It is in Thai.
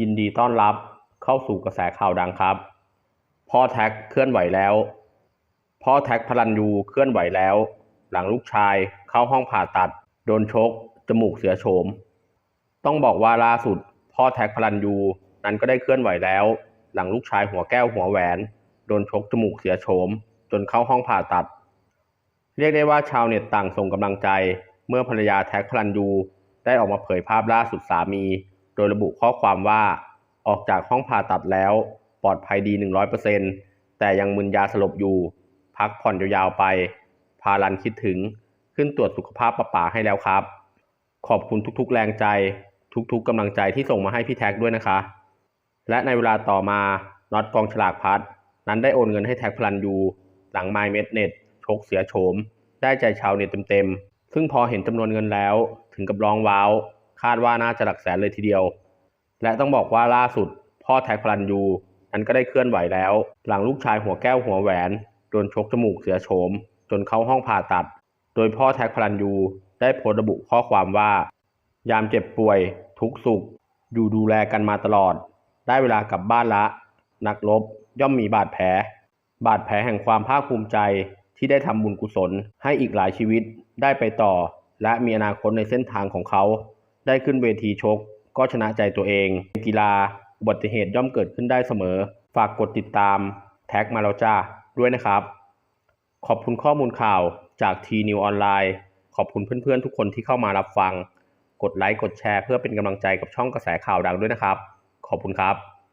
ยินดีต้อนรับเข้าสู่กระแสข่าวดังครับ พ่อแท็กเคลื่อนไหวแล้ว พ่อแท็กพลันยูเคลื่อนไหวแล้ว หลังลูกชายเข้าห้องผ่าตัด โดนชก จมูกเสียโฉม ต้องบอกว่าล่าสุด พ่อแท็กพลันยูนั้นก็ได้เคลื่อนไหวแล้ว หลังลูกชายหัวแก้วหัวแหวน โดนชกจมูกเสียโฉม จนเข้าห้องผ่าตัด เรียกได้ว่าชาวเน็ตต่างส่งกำลังใจ เมื่อภรรยาแท็กพลันยูได้ออกมาเผยภาพล่าสุดสามี โดยระบุข้อความว่าออกจากห้องผ่าตัดแล้ว ปลอดภัยดี 100%แต่ยังมึนยาสลบอยู่ พักผ่อนยาวๆไป พารันคิดถึงขึ้นตรวจสุขภาพประป๋าให้แล้วครับ ขอบคุณทุกๆแรงใจ ทุกๆกำลังใจที่ส่งมาให้พี่แท็กด้วยนะคะ และในเวลาต่อมาน็อตกองฉลากพัดนั้นได้โอนเงินให้แท็กพลันยูหลังไมเม็ดเน็ตชกเสียโฉม ได้ใจชาวเน็ตเต็มๆซึ่งพอเห็นจำนวนเงินแล้ว ถึงกับร้องว้าว คาดว่าน่าจะหลักแสนเลยทีเดียว และต้องบอกว่าล่าสุด พ่อแท็กพลันยูนั้นก็ได้เคลื่อนไหวแล้ว หลังลูกชายหัวแก้วหัวแหวนโดนชกจมูกเสียโฉม จนเข้าห้องผ่าตัด โดยพ่อแท็กพลันยูได้โพสต์ระบุข้อความว่า ยามเจ็บป่วย ทุกสุข อยู่ดูแลกันมาตลอด ได้เวลากลับบ้านละ นักรบย่อมมีบาดแผล บาดแผลแห่งความภาคภูมิใจที่ได้ทำบุญกุศลให้อีกหลายชีวิตได้ไปต่อ และมีอนาคตในเส้นทางของเขา ได้ขึ้นเวทีชก ก็ชนะใจตัวเองกีฬาอุบัติเหตุย่อมเกิดขึ้นได้เสมอ ฝากกดติดตามแท็กมาแล้วจ้าด้วยนะครับ ขอบคุณข้อมูลข่าวจากทีนิวออนไลน์ขอบคุณเพื่อนๆทุกคนที่เข้ามารับฟัง กดไลค์กดแชร์เพื่อเป็นกำลังใจกับช่องกระแสข่าวดังด้วยนะครับ ขอบคุณครับ